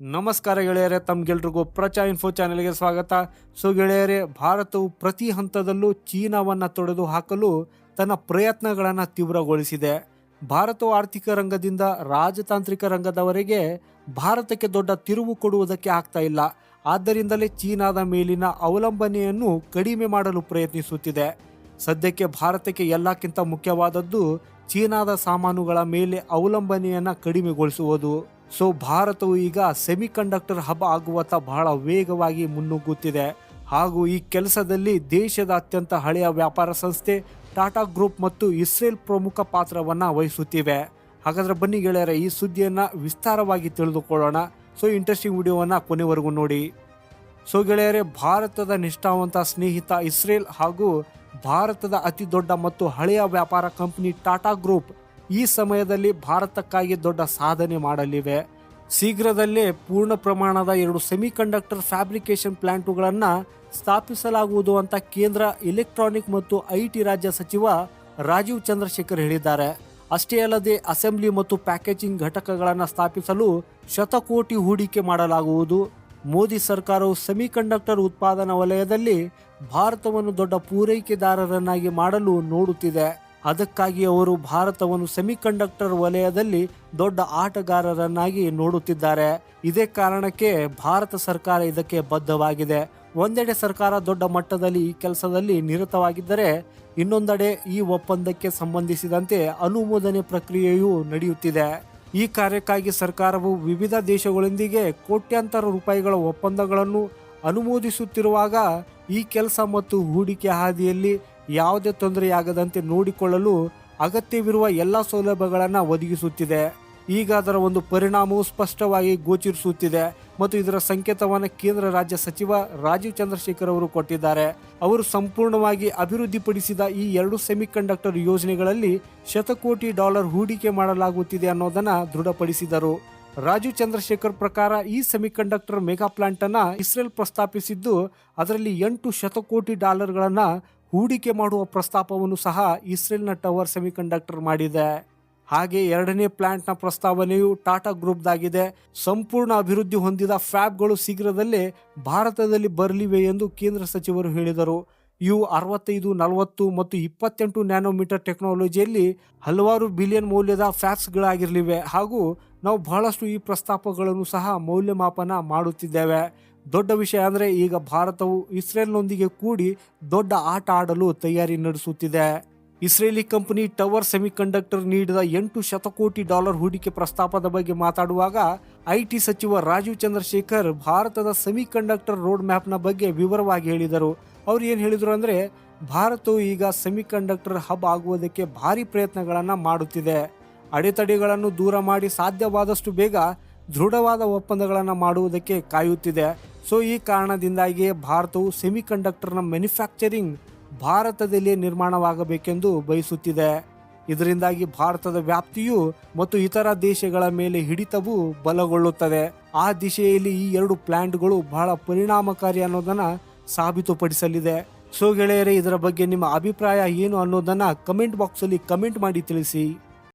ನಮಸ್ಕಾರ ಗೆಳೆಯರೆ ತಮ್ಗೆಲ್ರಿಗೂ ಪ್ರಚಾ ಇನ್ಫೋ ಚಾನೆಲ್ಗೆ ಸ್ವಾಗತ. ಸೊ ಗೆಳೆಯರೆ, ಭಾರತವು ಪ್ರತಿ ಹಂತದಲ್ಲೂ ಚೀನಾವನ್ನು ತೊಡೆದು ಹಾಕಲು ತನ್ನ ಪ್ರಯತ್ನಗಳನ್ನು ತೀವ್ರಗೊಳಿಸಿದೆ. ಭಾರತವು ಆರ್ಥಿಕ ರಂಗದಿಂದ ರಾಜತಾಂತ್ರಿಕ ರಂಗದವರೆಗೆ ಭಾರತಕ್ಕೆ ದೊಡ್ಡ ತಿರುವು ಕೊಡುವುದಕ್ಕೆ ಆಗ್ತಾ ಇಲ್ಲ. ಆದ್ದರಿಂದಲೇ ಚೀನಾದ ಮೇಲಿನ ಅವಲಂಬನೆಯನ್ನು ಕಡಿಮೆ ಮಾಡಲು ಪ್ರಯತ್ನಿಸುತ್ತಿದೆ. ಸದ್ಯಕ್ಕೆ ಭಾರತಕ್ಕೆ ಎಲ್ಲಕ್ಕಿಂತ ಮುಖ್ಯವಾದದ್ದು ಚೀನಾದ ಸಾಮಾನುಗಳ ಮೇಲೆ ಅವಲಂಬನೆಯನ್ನ ಕಡಿಮೆಗೊಳಿಸುವುದು. ಸೊ ಭಾರತವು ಈಗ ಸೆಮಿಕಂಡಕ್ಟರ್ ಹಬ್ ಆಗುವತ್ತ ಬಹಳ ವೇಗವಾಗಿ ಮುನ್ನುಗ್ಗುತ್ತಿದೆ. ಹಾಗೂ ಈ ಕೆಲಸದಲ್ಲಿ ದೇಶದ ಅತ್ಯಂತ ಹಳೆಯ ವ್ಯಾಪಾರ ಸಂಸ್ಥೆ ಟಾಟಾ ಗ್ರೂಪ್ ಮತ್ತು ಇಸ್ರೇಲ್ ಪ್ರಮುಖ ಪಾತ್ರವನ್ನು ವಹಿಸುತ್ತಿವೆ. ಹಾಗಾದ್ರೆ ಬನ್ನಿ ಗೆಳೆಯರ, ಈ ಸುದ್ದಿಯನ್ನ ವಿಸ್ತಾರವಾಗಿ ತಿಳಿದುಕೊಳ್ಳೋಣ. ಸೊ ಇಂಟ್ರೆಸ್ಟಿಂಗ್ ವಿಡಿಯೋವನ್ನ ಕೊನೆವರೆಗೂ ನೋಡಿ. ಸೊ ಗೆಳೆಯರೇ, ಭಾರತದ ನಿಷ್ಠಾವಂತ ಸ್ನೇಹಿತ ಇಸ್ರೇಲ್ ಹಾಗೂ ಭಾರತದ ಅತಿ ದೊಡ್ಡ ಮತ್ತು ಹಳೆಯ ವ್ಯಾಪಾರ ಕಂಪನಿ ಟಾಟಾ ಗ್ರೂಪ್ ಈ ಸಮಯದಲ್ಲಿ ಭಾರತಕ್ಕಾಗಿ ದೊಡ್ಡ ಸಾಧನೆ ಮಾಡಲಿವೆ. ಶೀಘ್ರದಲ್ಲೇ ಪೂರ್ಣ ಪ್ರಮಾಣದ ಎರಡು ಸೆಮಿಕಂಡಕ್ಟರ್ ಫ್ಯಾಬ್ರಿಕೇಶನ್ ಪ್ಲಾಂಟುಗಳನ್ನು ಸ್ಥಾಪಿಸಲಾಗುವುದು ಅಂತ ಕೇಂದ್ರ ಎಲೆಕ್ಟ್ರಾನಿಕ್ ಮತ್ತು ಐಟಿ ರಾಜ್ಯ ಸಚಿವ ರಾಜೀವ್ ಚಂದ್ರಶೇಖರ್ ಹೇಳಿದ್ದಾರೆ. ಅಷ್ಟೇ ಅಲ್ಲದೆ ಅಸೆಂಬ್ಲಿ ಮತ್ತು ಪ್ಯಾಕೇಜಿಂಗ್ ಘಟಕಗಳನ್ನು ಸ್ಥಾಪಿಸಲು ಶತಕೋಟಿ ಹೂಡಿಕೆ ಮಾಡಲಾಗುವುದು. ಮೋದಿ ಸರ್ಕಾರವು ಸೆಮಿಕಂಡಕ್ಟರ್ ಉತ್ಪಾದನಾ ವಲಯದಲ್ಲಿ ಭಾರತವನ್ನು ದೊಡ್ಡ ಪೂರೈಕೆದಾರರನ್ನಾಗಿ ಮಾಡಲು ನೋಡುತ್ತಿದೆ. ಅದಕ್ಕಾಗಿ ಅವರು ಭಾರತವನ್ನು ಸೆಮಿಕಂಡಕ್ಟರ್ ವಲಯದಲ್ಲಿ ದೊಡ್ಡ ಆಟಗಾರರನ್ನಾಗಿ ನೋಡುತ್ತಿದ್ದಾರೆ. ಇದೇ ಕಾರಣಕ್ಕೆ ಭಾರತ ಸರ್ಕಾರ ಇದಕ್ಕೆ ಬದ್ಧವಾಗಿದೆ. ಒಂದೆಡೆ ಸರ್ಕಾರ ದೊಡ್ಡ ಮಟ್ಟದಲ್ಲಿ ಈ ಕೆಲಸದಲ್ಲಿ ನಿರತವಾಗಿದ್ದರೆ, ಇನ್ನೊಂದೆಡೆ ಈ ಒಪ್ಪಂದಕ್ಕೆ ಸಂಬಂಧಿಸಿದಂತೆ ಅನುಮೋದನೆ ಪ್ರಕ್ರಿಯೆಯು ನಡೆಯುತ್ತಿದೆ. ಈ ಕಾರ್ಯಕ್ಕಾಗಿ ಸರ್ಕಾರವು ವಿವಿಧ ದೇಶಗಳೊಂದಿಗೆ ಕೋಟ್ಯಾಂತರ ರೂಪಾಯಿಗಳ ಒಪ್ಪಂದಗಳನ್ನು ಅನುಮೋದಿಸುತ್ತಿರುವಾಗ ಈ ಕೆಲಸ ಮತ್ತು ಹೂಡಿಕೆ ಹಾದಿಯಲ್ಲಿ ಯಾವುದೇ ತೊಂದರೆಯಾಗದಂತೆ ನೋಡಿಕೊಳ್ಳಲು ಅಗತ್ಯವಿರುವ ಎಲ್ಲ ಸೌಲಭ್ಯಗಳನ್ನು ಒದಗಿಸುತ್ತಿದೆ. ಈಗ ಅದರ ಒಂದು ಪರಿಣಾಮವು ಸ್ಪಷ್ಟವಾಗಿ ಗೋಚರಿಸುತ್ತಿದೆ ಮತ್ತು ಇದರ ಸಂಕೇತವನ್ನು ಕೇಂದ್ರ ರಾಜ್ಯ ಸಚಿವ ರಾಜೀವ್ ಚಂದ್ರಶೇಖರ್ ಅವರು ಕೊಟ್ಟಿದ್ದಾರೆ. ಅವರು ಸಂಪೂರ್ಣವಾಗಿ ಅಭಿವೃದ್ಧಿಪಡಿಸಿದ ಈ ಎರಡು ಸೆಮಿಕಂಡಕ್ಟರ್ ಯೋಜನೆಗಳಲ್ಲಿ ಶತಕೋಟಿ ಡಾಲರ್ ಹೂಡಿಕೆ ಮಾಡಲಾಗುತ್ತಿದೆ ಅನ್ನೋದನ್ನ ದೃಢಪಡಿಸಿದರು. ರಾಜೀವ್ ಚಂದ್ರಶೇಖರ್ ಪ್ರಕಾರ ಈ ಸೆಮಿಕಂಡಕ್ಟರ್ ಮೆಗಾ ಪ್ಲಾಂಟ್ ಅನ್ನ ಇಸ್ರೇಲ್ ಪ್ರಸ್ತಾಪಿಸಿದ್ದು ಅದರಲ್ಲಿ ಎಂಟು ಶತಕೋಟಿ ಡಾಲರ್ಗಳನ್ನ ಹೂಡಿಕೆ ಮಾಡುವ ಪ್ರಸ್ತಾಪವನ್ನು ಸಹ ಇಸ್ರೇಲ್ನ ಟವರ್ ಸೆಮಿಕಂಡಕ್ಟರ್ ಮಾಡಿದೆ. ಹಾಗೆ ಎರಡನೇ ಪ್ಲಾಂಟ್ನ ಪ್ರಸ್ತಾವನೆಯು ಟಾಟಾ ಗ್ರೂಪ್ದಾಗಿದೆ. ಸಂಪೂರ್ಣ ಅಭಿವೃದ್ಧಿ ಹೊಂದಿದ ಫ್ಯಾಬ್ಗಳು ಶೀಘ್ರದಲ್ಲೇ ಭಾರತದಲ್ಲಿ ಬರಲಿವೆ ಎಂದು ಕೇಂದ್ರ ಸಚಿವರು ಹೇಳಿದರು. ಇವು ಅರವತ್ತೈದು, ನಲವತ್ತು ಮತ್ತು ಇಪ್ಪತ್ತೆಂಟು ನ್ಯಾನೋಮೀಟರ್ ಟೆಕ್ನಾಲಜಿಯಲ್ಲಿ ಹಲವಾರು ಬಿಲಿಯನ್ ಮೌಲ್ಯದ ಫ್ಯಾಕ್ಸ್ಗಳಾಗಿರಲಿವೆ ಹಾಗೂ ನಾವು ಬಹಳಷ್ಟು ಈ ಪ್ರಸ್ತಾಪಗಳನ್ನು ಸಹ ಮೌಲ್ಯಮಾಪನ ಮಾಡುತ್ತಿದ್ದೇವೆ. ದೊಡ್ಡ ವಿಷಯ ಅಂದರೆ ಈಗ ಭಾರತವು ಇಸ್ರೇಲ್ನೊಂದಿಗೆ ಕೂಡಿ ದೊಡ್ಡ ಆಟ ಆಡಲು ತಯಾರಿ ನಡೆಸುತ್ತಿದೆ. ಇಸ್ರೇಲಿ ಕಂಪನಿ ಟವರ್ ಸೆಮಿಕಂಡಕ್ಟರ್ ನೀಡಿದ ಎಂಟು ಶತಕೋಟಿ ಡಾಲರ್ ಹೂಡಿಕೆ ಪ್ರಸ್ತಾಪದ ಬಗ್ಗೆ ಮಾತಾಡುವಾಗ ಐಟಿ ಸಚಿವ ರಾಜೀವ್ ಚಂದ್ರಶೇಖರ್ ಭಾರತದ ಸೆಮಿಕಂಡಕ್ಟರ್ ರೋಡ್ ಮ್ಯಾಪ್ನ ಬಗ್ಗೆ ವಿವರವಾಗಿ ಹೇಳಿದರು. ಅವ್ರು ಏನು ಹೇಳಿದರು ಅಂದರೆ, ಭಾರತವು ಈಗ ಸೆಮಿಕಂಡಕ್ಟರ್ ಹಬ್ ಆಗುವುದಕ್ಕೆ ಭಾರಿ ಪ್ರಯತ್ನಗಳನ್ನು ಮಾಡುತ್ತಿದೆ. ಅಡೆತಡೆಗಳನ್ನು ದೂರ ಮಾಡಿ ಸಾಧ್ಯವಾದಷ್ಟು ಬೇಗ ದೃಢವಾದ ಒಪ್ಪಂದಗಳನ್ನು ಮಾಡುವುದಕ್ಕೆ ಕಾಯುತ್ತಿದೆ. ಸೊ, ಈ ಕಾರಣದಿಂದಾಗಿ ಭಾರತವು ಸೆಮಿಕಂಡಕ್ಟರ್ನ ಮ್ಯಾನುಫ್ಯಾಕ್ಚರಿಂಗ್ ಭಾರತದಲ್ಲಿ ನಿರ್ಮಾಣವಾಗಬೇಕೆಂದು ಬಯಸುತ್ತಿದೆ. ಇದರಿಂದಾಗಿ ಭಾರತದ ವ್ಯಾಪ್ತಿಯು ಮತ್ತು ಇತರ ದೇಶಗಳ ಮೇಲೆ ಹಿಡಿತವು ಬಲಗೊಳ್ಳುತ್ತದೆ. ಆ ದಿಶೆಯಲ್ಲಿ ಈ ಎರಡು ಪ್ಲಾಂಟ್ಗಳು ಬಹಳ ಪರಿಣಾಮಕಾರಿ ಅನ್ನೋದನ್ನ ಸಾಬೀತುಪಡಿಸಲಿದೆ. ಸೊ, ಗೆಳೆಯರೇ, ಇದರ ಬಗ್ಗೆ ನಿಮ್ಮ ಅಭಿಪ್ರಾಯ ಏನು ಅನ್ನೋದನ್ನ ಕಮೆಂಟ್ ಬಾಕ್ಸಲ್ಲಿ ಕಮೆಂಟ್ ಮಾಡಿ ತಿಳಿಸಿ.